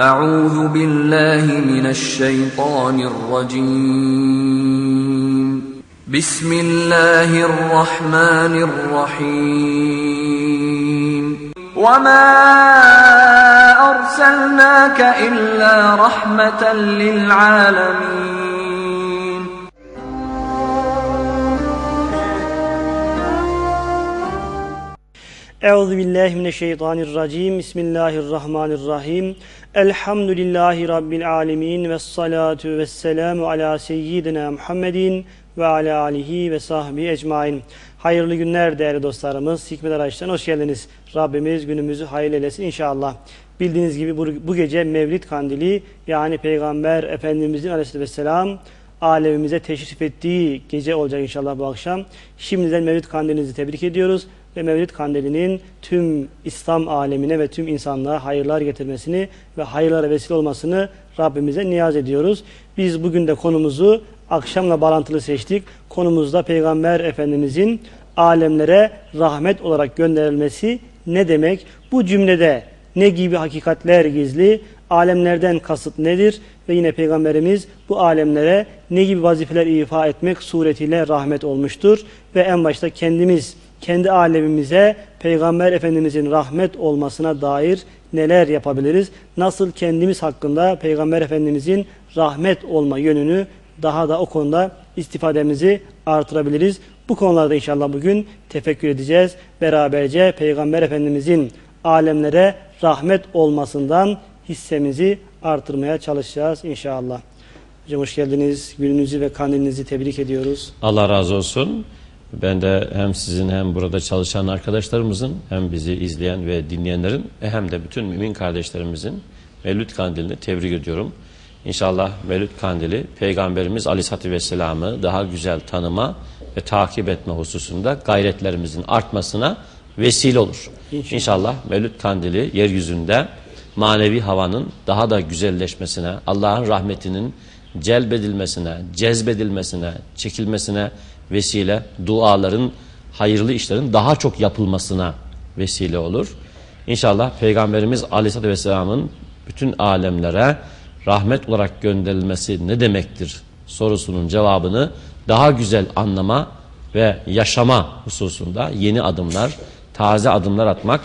أعوذ بالله من الشيطان الرجيم. بسم الله الرحمن الرحيم. وما أرسلناك إلا رحمة للعالمين. Euzu billahi mineşşeytanirracim. Bismillahirrahmanirrahim. Elhamdülillahi rabbil alamin ve salatu vesselamu ala seyyidina Muhammedin ve ala alihi ve sahbihi ecmaîn. Hayırlı günler değerli dostlarımız. Hikmet Araç'tan hoş geldiniz. Rabbimiz günümüzü hayırlı eylesin inşallah. Bildiğiniz gibi bu, bu gece Mevlid Kandili yani Peygamber Efendimizin aleyhisselam alemimize teşrif ettiği gece olacak inşallah bu akşam. Şimdiden Mevlid Kandilinizi tebrik ediyoruz ve Mevlid Kandili'nin tüm İslam alemine ve tüm insanlığa hayırlar getirmesini ve hayırlara vesile olmasını Rabbimize niyaz ediyoruz. Biz bugün de konumuzu akşamla bağlantılı seçtik. Konumuzda Peygamber Efendimizin alemlere rahmet olarak gönderilmesi ne demek? Bu cümlede ne gibi hakikatler gizli? Alemlerden kasıt nedir? Ve yine Peygamberimiz bu alemlere ne gibi vazifeler ifa etmek suretiyle rahmet olmuştur? Ve en başta kendimiz kendi alemimize Peygamber Efendimizin rahmet olmasına dair neler yapabiliriz? Nasıl kendimiz hakkında Peygamber Efendimizin rahmet olma yönünü daha da o konuda istifademizi artırabiliriz? Bu konularda inşallah bugün tefekkür edeceğiz. Beraberce Peygamber Efendimizin alemlere rahmet olmasından hissemizi artırmaya çalışacağız inşallah. Hocam hoş geldiniz. Gününüzü ve kandilinizi tebrik ediyoruz. Allah razı olsun. Ben de hem sizin hem burada çalışan arkadaşlarımızın hem bizi izleyen ve dinleyenlerin e, hem de bütün mümin kardeşlerimizin Mevlüt Kandili'ni tebrik ediyorum. İnşallah Mevlüt Kandili Peygamberimiz Aleyhisselatü Vesselam'ı daha güzel tanıma ve takip etme hususunda gayretlerimizin artmasına vesile olur. İnşallah. İnşallah Mevlüt Kandili yeryüzünde manevi havanın daha da güzelleşmesine, Allah'ın rahmetinin celbedilmesine, cezbedilmesine, çekilmesine vesile, duaların, hayırlı işlerin daha çok yapılmasına vesile olur. İnşallah Peygamberimiz Aleyhisselatü Vesselam'ın bütün alemlere rahmet olarak gönderilmesi ne demektir sorusunun cevabını daha güzel anlama ve yaşama hususunda yeni adımlar, taze adımlar atmak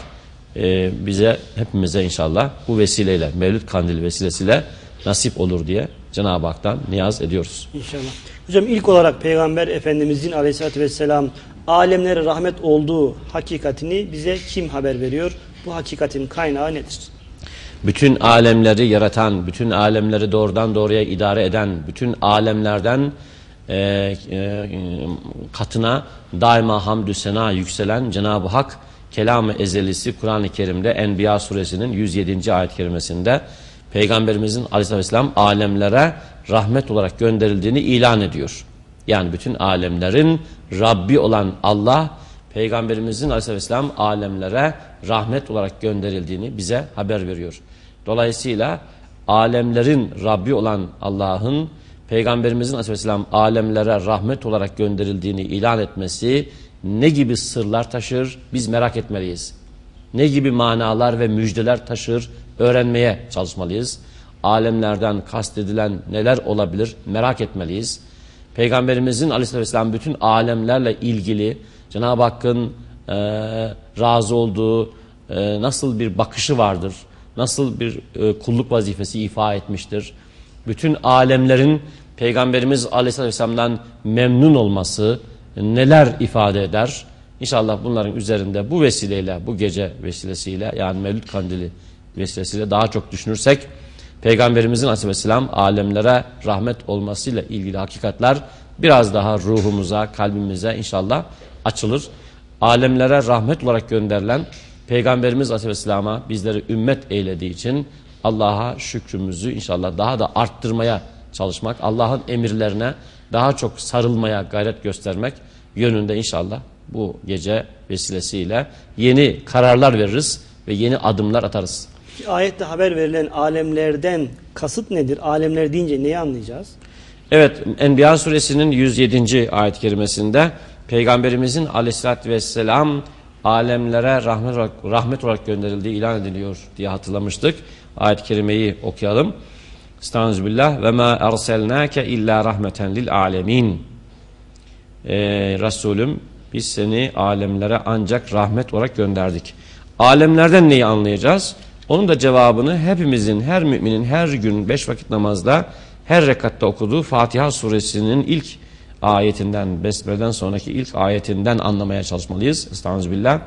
e, bize hepimize inşallah bu vesileyle, Mevlüt Kandili vesilesiyle nasip olur diye Cenab-ı Hak'tan niyaz ediyoruz. İnşallah. Hocam ilk olarak Peygamber Efendimizin aleyhissalatü vesselam alemlere rahmet olduğu hakikatini bize kim haber veriyor? Bu hakikatin kaynağı nedir? Bütün alemleri yaratan, bütün alemleri doğrudan doğruya idare eden, bütün alemlerden e, e, katına daima hamdü sena yükselen Cenab-ı Hak kelam-ı ezelisi Kur'an-ı Kerim'de Enbiya suresinin 107. ayet kerimesinde Peygamberimizin aleyhisselatü vesselam alemlere rahmet olarak gönderildiğini ilan ediyor. Yani bütün alemlerin Rabbi olan Allah Peygamberimizin aleyhisselatü vesselam alemlere rahmet olarak gönderildiğini bize haber veriyor. Dolayısıyla alemlerin Rabbi olan Allah'ın Peygamberimizin aleyhisselatü vesselam alemlere rahmet olarak gönderildiğini ilan etmesi ne gibi sırlar taşır biz merak etmeliyiz. Ne gibi manalar ve müjdeler taşır öğrenmeye çalışmalıyız. Alemlerden kastedilen neler olabilir merak etmeliyiz. Peygamberimizin aleyhisselatü vesselam bütün alemlerle ilgili Cenab-ı Hakk'ın e, razı olduğu e, nasıl bir bakışı vardır, nasıl bir e, kulluk vazifesi ifa etmiştir. Bütün alemlerin Peygamberimiz aleyhisselatü vesselam'dan memnun olması neler ifade eder? İnşallah bunların üzerinde bu vesileyle, bu gece vesilesiyle yani Mevlüt Kandili vesilesiyle daha çok düşünürsek Peygamberimizin aleyhisselam alemlere rahmet olmasıyla ilgili hakikatler biraz daha ruhumuza, kalbimize inşallah açılır. Alemlere rahmet olarak gönderilen Peygamberimiz aleyhisselama bizleri ümmet eylediği için Allah'a şükrümüzü inşallah daha da arttırmaya çalışmak, Allah'ın emirlerine daha çok sarılmaya gayret göstermek yönünde inşallah bu gece vesilesiyle yeni kararlar veririz ve yeni adımlar atarız. Ayette haber verilen alemlerden kasıt nedir? Alemler deyince neyi anlayacağız? Evet Enbiya suresinin 107. ayet kerimesinde Peygamberimizin aleyhissalatü vesselam alemlere rahmet olarak, rahmet olarak gönderildiği ilan ediliyor diye hatırlamıştık. ayet-i kerimeyi okuyalım. Estağfirullah ve ma erselnake illa rahmeten lil alemin. Ee, Resulüm biz seni alemlere ancak rahmet olarak gönderdik. Alemlerden neyi anlayacağız? Onun da cevabını hepimizin, her müminin her gün beş vakit namazda her rekatta okuduğu Fatiha suresinin ilk ayetinden, Besmele'den sonraki ilk ayetinden anlamaya çalışmalıyız. Estağfirullah.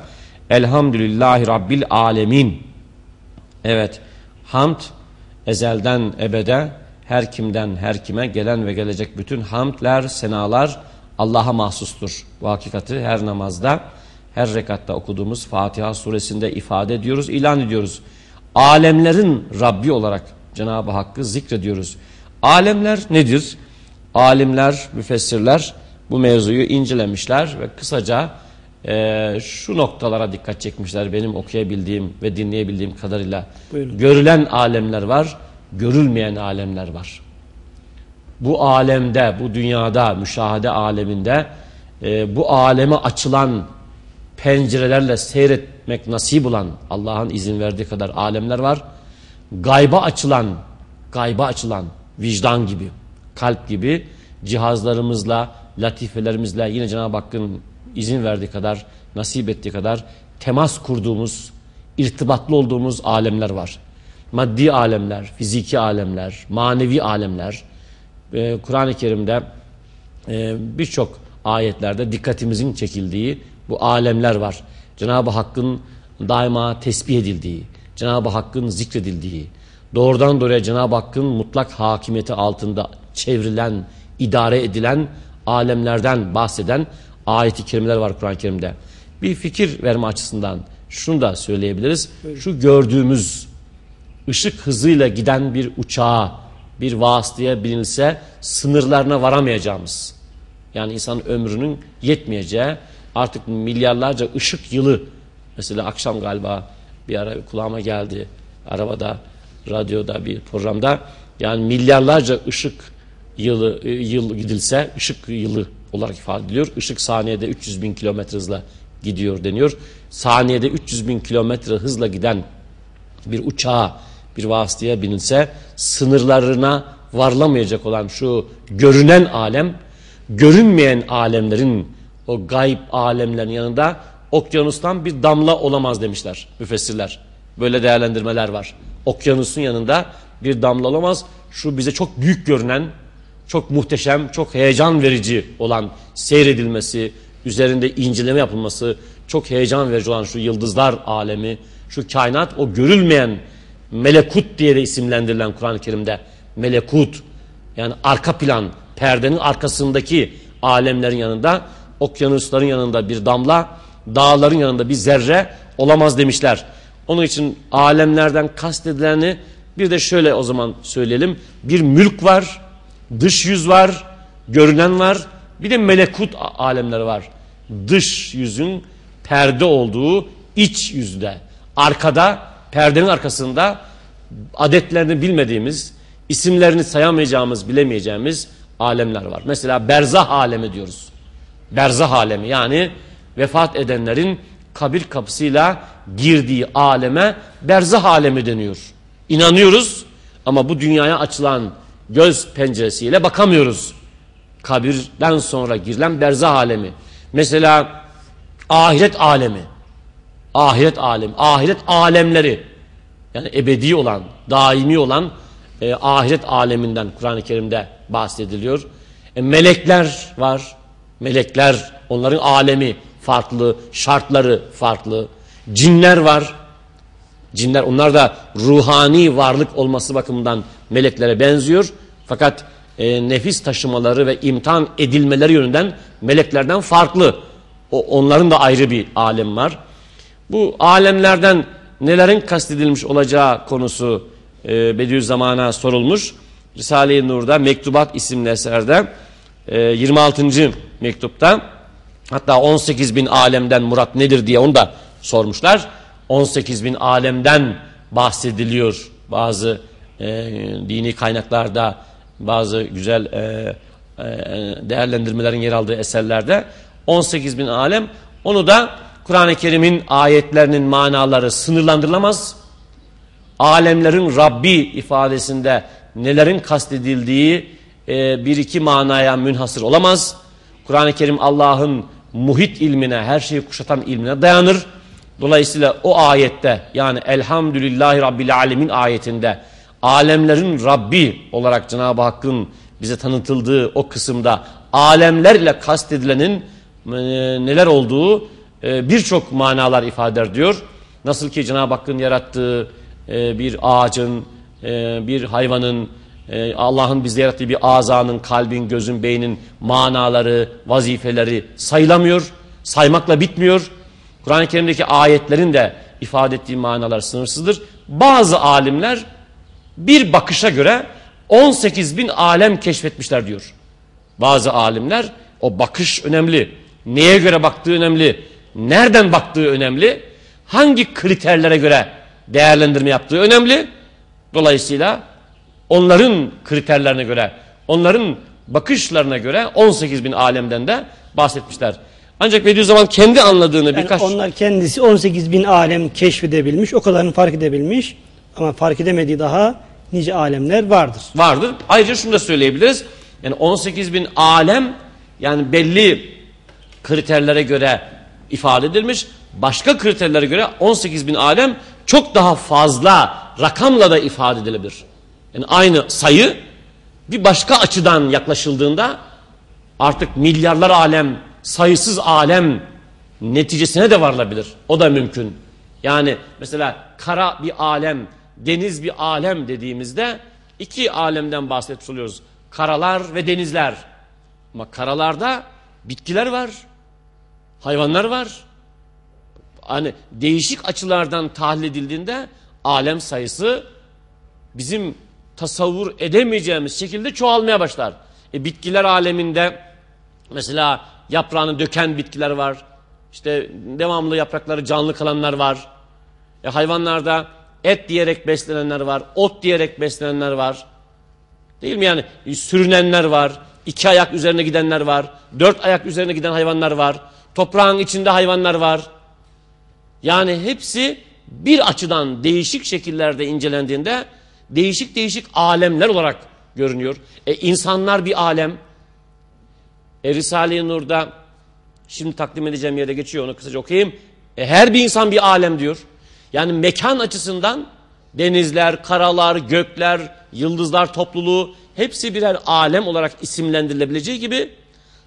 Elhamdülillahi Rabbil alemin. Evet, hamd ezelden ebede her kimden her kime gelen ve gelecek bütün hamdler, senalar Allah'a mahsustur. Bu hakikati her namazda, her rekatta okuduğumuz Fatiha suresinde ifade ediyoruz, ilan ediyoruz. Alemlerin Rabbi olarak Cenab-ı Hakk'ı zikrediyoruz. Alemler nedir? Alimler, müfessirler bu mevzuyu incelemişler ve kısaca e, şu noktalara dikkat çekmişler benim okuyabildiğim ve dinleyebildiğim kadarıyla. Buyurun. Görülen alemler var, görülmeyen alemler var. Bu alemde, bu dünyada, müşahede aleminde e, bu aleme açılan pencerelerle seyretmek nasip olan Allah'ın izin verdiği kadar alemler var. Gayba açılan, gayba açılan vicdan gibi, kalp gibi cihazlarımızla, latifelerimizle yine Cenab-ı Hakk'ın izin verdiği kadar, nasip ettiği kadar temas kurduğumuz, irtibatlı olduğumuz alemler var. Maddi alemler, fiziki alemler, manevi alemler. Ee, Kur'an-ı Kerim'de e, birçok ayetlerde dikkatimizin çekildiği bu alemler var. Cenab-ı Hakk'ın daima tesbih edildiği, Cenab-ı Hakk'ın zikredildiği, doğrudan doğruya Cenab-ı Hakk'ın mutlak hakimiyeti altında çevrilen, idare edilen alemlerden bahseden ayeti kerimeler var Kur'an-ı Kerim'de. Bir fikir verme açısından şunu da söyleyebiliriz. Şu gördüğümüz ışık hızıyla giden bir uçağa, bir vasıtaya binilse sınırlarına varamayacağımız, yani insan ömrünün yetmeyeceği, artık milyarlarca ışık yılı, mesela akşam galiba bir ara kulağıma geldi, arabada, radyoda bir programda, yani milyarlarca ışık yılı, e, yıl gidilse, ışık yılı olarak ifade ediliyor. Işık saniyede 300 bin kilometre hızla gidiyor deniyor. Saniyede 300 bin kilometre hızla giden bir uçağa, bir vasıtaya binilse sınırlarına varlamayacak olan şu görünen alem, görünmeyen alemlerin, o gayb alemlerin yanında okyanustan bir damla olamaz demişler müfessirler. Böyle değerlendirmeler var. Okyanusun yanında bir damla olamaz. Şu bize çok büyük görünen, çok muhteşem, çok heyecan verici olan seyredilmesi, üzerinde inceleme yapılması, çok heyecan verici olan şu yıldızlar alemi, şu kainat o görülmeyen melekut diye de isimlendirilen Kur'an-ı Kerim'de melekut yani arka plan, perdenin arkasındaki alemlerin yanında, okyanusların yanında bir damla, dağların yanında bir zerre olamaz demişler. Onun için alemlerden kastedileni bir de şöyle o zaman söyleyelim. Bir mülk var, dış yüz var, görünen var. Bir de melekut alemleri var. Dış yüzün perde olduğu iç yüzde. Arkada, perdenin arkasında adetlerini bilmediğimiz, isimlerini sayamayacağımız, bilemeyeceğimiz alemler var. Mesela berzah alemi diyoruz. Berzah alemi yani vefat edenlerin kabir kapısıyla girdiği aleme berzah alemi deniyor. İnanıyoruz ama bu dünyaya açılan göz penceresiyle bakamıyoruz. Kabirden sonra girilen berzah alemi. Mesela ahiret alemi. Ahiret alemi. Ahiret alemleri. Yani ebedi olan, daimi olan e, ahiret aleminden Kur'an-ı Kerim'de bahsediliyor. E, melekler var. Melekler, onların alemi farklı, şartları farklı. Cinler var. Cinler onlar da ruhani varlık olması bakımından meleklere benziyor. Fakat e, nefis taşımaları ve imtihan edilmeleri yönünden meleklerden farklı. O, onların da ayrı bir alem var. Bu alemlerden nelerin kastedilmiş olacağı konusu e, Bediüzzaman'a sorulmuş. Risale-i Nur'da Mektubat isimli eserde 26. mektupta hatta 18 bin alemden murat nedir diye onu da sormuşlar. 18 bin alemden bahsediliyor bazı e, dini kaynaklarda bazı güzel e, e, değerlendirmelerin yer aldığı eserlerde 18 bin alem onu da Kur'an-ı Kerim'in ayetlerinin manaları sınırlandırılamaz alemlerin Rabbi ifadesinde nelerin kastedildiği e, bir iki manaya münhasır olamaz. Kur'an-ı Kerim Allah'ın muhit ilmine, her şeyi kuşatan ilmine dayanır. Dolayısıyla o ayette yani Elhamdülillahi Rabbil Alemin ayetinde alemlerin Rabbi olarak Cenab-ı Hakk'ın bize tanıtıldığı o kısımda alemler ile kastedilenin e, neler olduğu e, birçok manalar ifade eder diyor. Nasıl ki Cenab-ı Hakk'ın yarattığı bir ağacın, bir hayvanın, e, Allah'ın bizde yarattığı bir azanın, kalbin, gözün, beynin manaları, vazifeleri sayılamıyor, saymakla bitmiyor. Kur'an-ı Kerim'deki ayetlerin de ifade ettiği manalar sınırsızdır. Bazı alimler bir bakışa göre 18 bin alem keşfetmişler diyor. Bazı alimler o bakış önemli. Neye göre baktığı önemli. Nereden baktığı önemli. Hangi kriterlere göre değerlendirme yaptığı önemli. Dolayısıyla onların kriterlerine göre, onların bakışlarına göre 18 bin alemden de bahsetmişler. Ancak Bediüzzaman kendi anladığını Yani birkaç... onlar kendisi 18 bin alem keşfedebilmiş, o kadarını fark edebilmiş. Ama fark edemediği daha nice alemler vardır. vardır. Ayrıca şunu da söyleyebiliriz. Yani 18 bin alem yani belli kriterlere göre ifade edilmiş. Başka kriterlere göre 18 bin alem çok daha fazla rakamla da ifade edilebilir. Yani aynı sayı bir başka açıdan yaklaşıldığında artık milyarlar alem, sayısız alem neticesine de varılabilir. O da mümkün. Yani mesela kara bir alem, deniz bir alem dediğimizde iki alemden bahsetmiş oluyoruz. Karalar ve denizler. Ama karalarda bitkiler var, hayvanlar var. Hani değişik açılardan tahlil edildiğinde alem sayısı bizim tasavvur edemeyeceğimiz şekilde çoğalmaya başlar. E, bitkiler aleminde mesela yaprağını döken bitkiler var. İşte devamlı yaprakları canlı kalanlar var. E, hayvanlarda et diyerek beslenenler var. Ot diyerek beslenenler var. Değil mi yani? E, sürünenler var. iki ayak üzerine gidenler var. Dört ayak üzerine giden hayvanlar var. Toprağın içinde hayvanlar var. Yani hepsi bir açıdan değişik şekillerde incelendiğinde değişik değişik alemler olarak görünüyor. E, insanlar bir alem. E, Risale-i Nur'da şimdi takdim edeceğim yere geçiyor onu kısaca okuyayım. E, her bir insan bir alem diyor. Yani mekan açısından denizler, karalar, gökler, yıldızlar topluluğu hepsi birer alem olarak isimlendirilebileceği gibi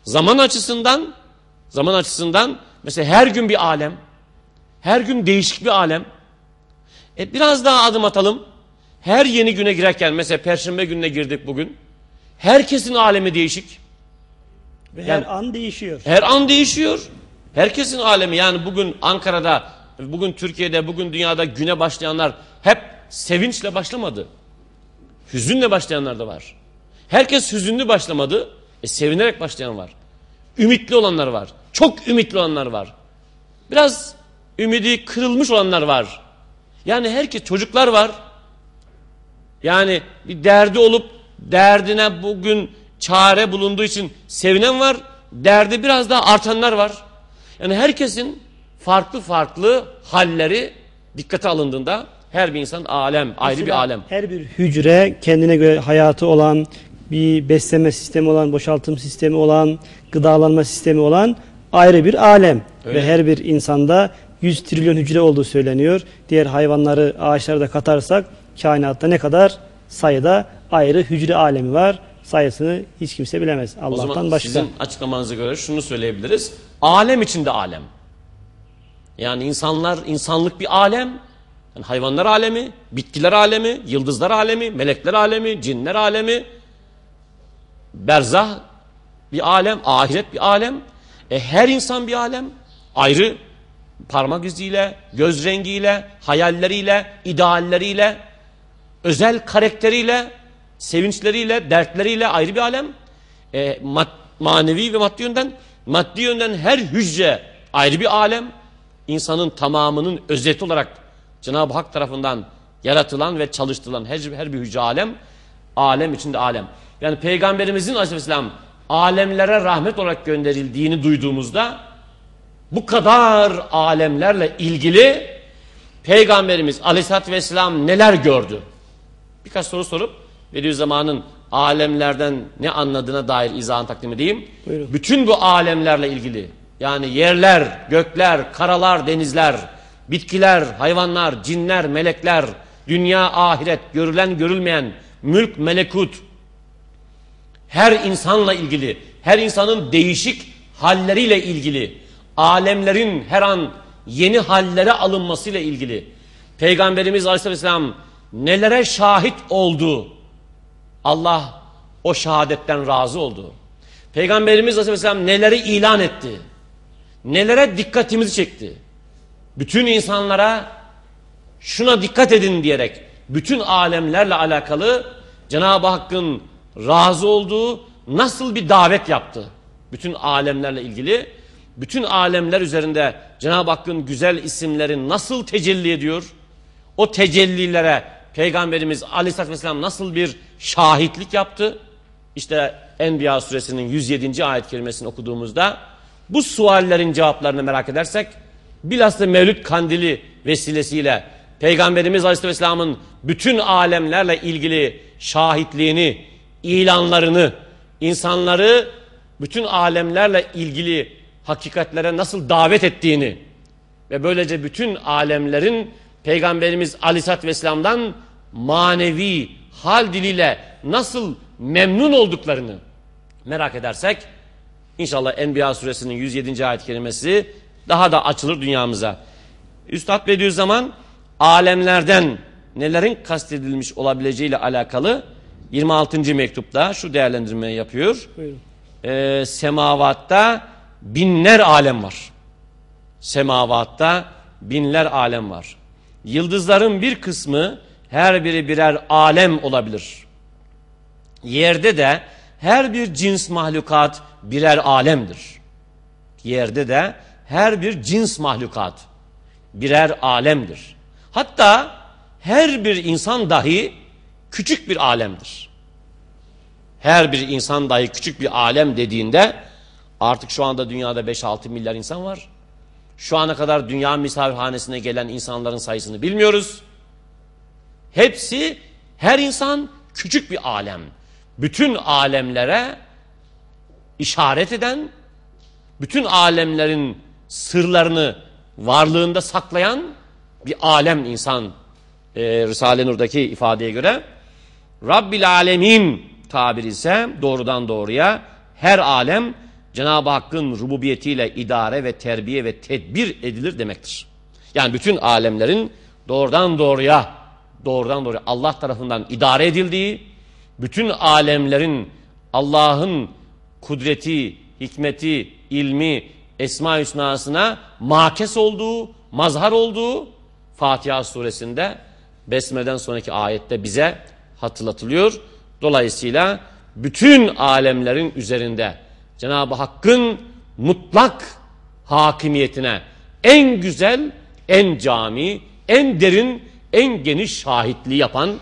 zaman açısından zaman açısından mesela her gün bir alem. Her gün değişik bir alem. E biraz daha adım atalım. Her yeni güne girerken mesela perşembe gününe girdik bugün. Herkesin alemi değişik. Ve Yani- her an değişiyor. Her an değişiyor. Herkesin alemi yani bugün Ankara'da, bugün Türkiye'de, bugün dünyada güne başlayanlar hep sevinçle başlamadı. Hüzünle başlayanlar da var. Herkes hüzünlü başlamadı. E, sevinerek başlayan var. Ümitli olanlar var. Çok ümitli olanlar var. Biraz ümidi kırılmış olanlar var. Yani herkes çocuklar var. Yani bir derdi olup derdine bugün çare bulunduğu için sevinen var. Derdi biraz daha artanlar var. Yani herkesin farklı farklı halleri dikkate alındığında her bir insan alem, ayrı Mesela bir alem. Her bir hücre kendine göre hayatı olan, bir besleme sistemi olan, boşaltım sistemi olan, gıdalanma sistemi olan ayrı bir alem. Öyle. Ve her bir insanda 100 trilyon hücre olduğu söyleniyor. Diğer hayvanları, ağaçları da katarsak kainatta ne kadar sayıda ayrı hücre alemi var. Sayısını hiç kimse bilemez. O Allah'tan zaman başka. sizin açıklamanıza göre şunu söyleyebiliriz. Alem içinde alem. Yani insanlar, insanlık bir alem. Yani hayvanlar alemi, bitkiler alemi, yıldızlar alemi, melekler alemi, cinler alemi. Berzah bir alem, ahiret bir alem. E her insan bir alem. Ayrı parmak iziyle, göz rengiyle, hayalleriyle, idealleriyle, özel karakteriyle, sevinçleriyle, dertleriyle ayrı bir alem. E, mad- manevi ve maddi yönden, maddi yönden her hücre ayrı bir alem. İnsanın tamamının özeti olarak Cenab-ı Hak tarafından yaratılan ve çalıştırılan her, her bir hücre alem, alem içinde alem. Yani Peygamberimizin aleyhisselam alemlere rahmet olarak gönderildiğini duyduğumuzda bu kadar alemlerle ilgili Peygamberimiz aleyhissalatü vesselam neler gördü? Birkaç soru sorup Bediüzzaman'ın alemlerden ne anladığına dair izahını takdim edeyim. Buyurun. Bütün bu alemlerle ilgili yani yerler, gökler, karalar, denizler, bitkiler, hayvanlar, cinler, melekler, dünya, ahiret, görülen, görülmeyen, mülk, melekut, her insanla ilgili, her insanın değişik halleriyle ilgili, alemlerin her an yeni hallere alınmasıyla ilgili, Peygamberimiz Aleyhisselam nelere şahit oldu, Allah o şehadetten razı oldu. Peygamberimiz Aleyhisselam neleri ilan etti, nelere dikkatimizi çekti. Bütün insanlara şuna dikkat edin diyerek bütün alemlerle alakalı Cenab-ı Hakk'ın razı olduğu nasıl bir davet yaptı? Bütün alemlerle ilgili bütün alemler üzerinde Cenab-ı Hakk'ın güzel isimleri nasıl tecelli ediyor? O tecellilere Peygamberimiz Aleyhisselatü Vesselam nasıl bir şahitlik yaptı? İşte Enbiya suresinin 107. ayet kelimesini okuduğumuzda bu suallerin cevaplarını merak edersek bilhassa Mevlüt Kandili vesilesiyle Peygamberimiz Aleyhisselatü Vesselam'ın bütün alemlerle ilgili şahitliğini, ilanlarını, insanları bütün alemlerle ilgili hakikatlere nasıl davet ettiğini ve böylece bütün alemlerin Peygamberimiz Aleyhisselatü Vesselam'dan manevi hal diliyle nasıl memnun olduklarını merak edersek inşallah Enbiya suresinin 107. ayet kelimesi daha da açılır dünyamıza. Üstad Bediüzzaman alemlerden nelerin kastedilmiş olabileceğiyle alakalı 26. mektupta şu değerlendirmeyi yapıyor. Buyurun. Ee, semavatta binler alem var. Semavatta binler alem var. Yıldızların bir kısmı her biri birer alem olabilir. Yerde de her bir cins mahlukat birer alemdir. Yerde de her bir cins mahlukat birer alemdir. Hatta her bir insan dahi küçük bir alemdir. Her bir insan dahi küçük bir alem dediğinde artık şu anda dünyada 5-6 milyar insan var. Şu ana kadar dünya misafirhanesine gelen insanların sayısını bilmiyoruz. Hepsi her insan küçük bir alem. Bütün alemlere işaret eden, bütün alemlerin sırlarını varlığında saklayan bir alem insan e, Risale-i Nur'daki ifadeye göre. Rabbil Alemin tabiri ise doğrudan doğruya her alem Cenab-ı Hakk'ın rububiyetiyle idare ve terbiye ve tedbir edilir demektir. Yani bütün alemlerin doğrudan doğruya doğrudan doğruya Allah tarafından idare edildiği, bütün alemlerin Allah'ın kudreti, hikmeti, ilmi, esma hüsnasına makes olduğu, mazhar olduğu Fatiha suresinde Besmele'den sonraki ayette bize hatırlatılıyor. Dolayısıyla bütün alemlerin üzerinde Cenab-ı Hakk'ın mutlak hakimiyetine en güzel, en cami, en derin, en geniş şahitliği yapan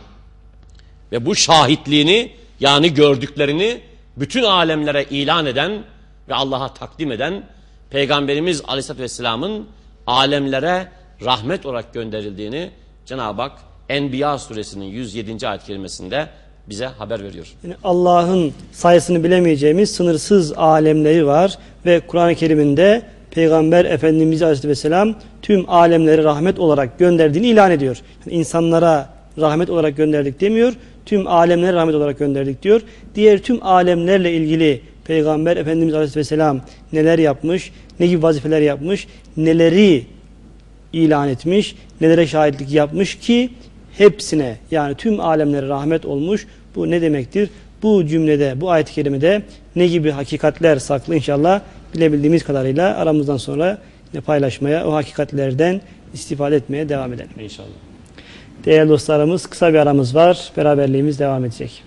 ve bu şahitliğini yani gördüklerini bütün alemlere ilan eden ve Allah'a takdim eden Peygamberimiz Aleyhisselatü Vesselam'ın alemlere rahmet olarak gönderildiğini Cenab-ı Hak Enbiya suresinin 107. ayet kelimesinde bize haber veriyor. Yani Allah'ın sayısını bilemeyeceğimiz sınırsız alemleri var ve Kur'an-ı Kerim'inde Peygamber Efendimiz Aleyhisselam tüm alemleri rahmet olarak gönderdiğini ilan ediyor. Yani insanlara rahmet olarak gönderdik demiyor, tüm alemlere rahmet olarak gönderdik diyor. Diğer tüm alemlerle ilgili Peygamber Efendimiz Aleyhisselam neler yapmış, ne gibi vazifeler yapmış, neleri ilan etmiş, nelere şahitlik yapmış ki hepsine yani tüm alemlere rahmet olmuş. Bu ne demektir? Bu cümlede, bu ayet-i kerimede ne gibi hakikatler saklı inşallah bilebildiğimiz kadarıyla aramızdan sonra yine paylaşmaya, o hakikatlerden istifade etmeye devam edelim. İnşallah. Değerli dostlarımız kısa bir aramız var. Beraberliğimiz devam edecek.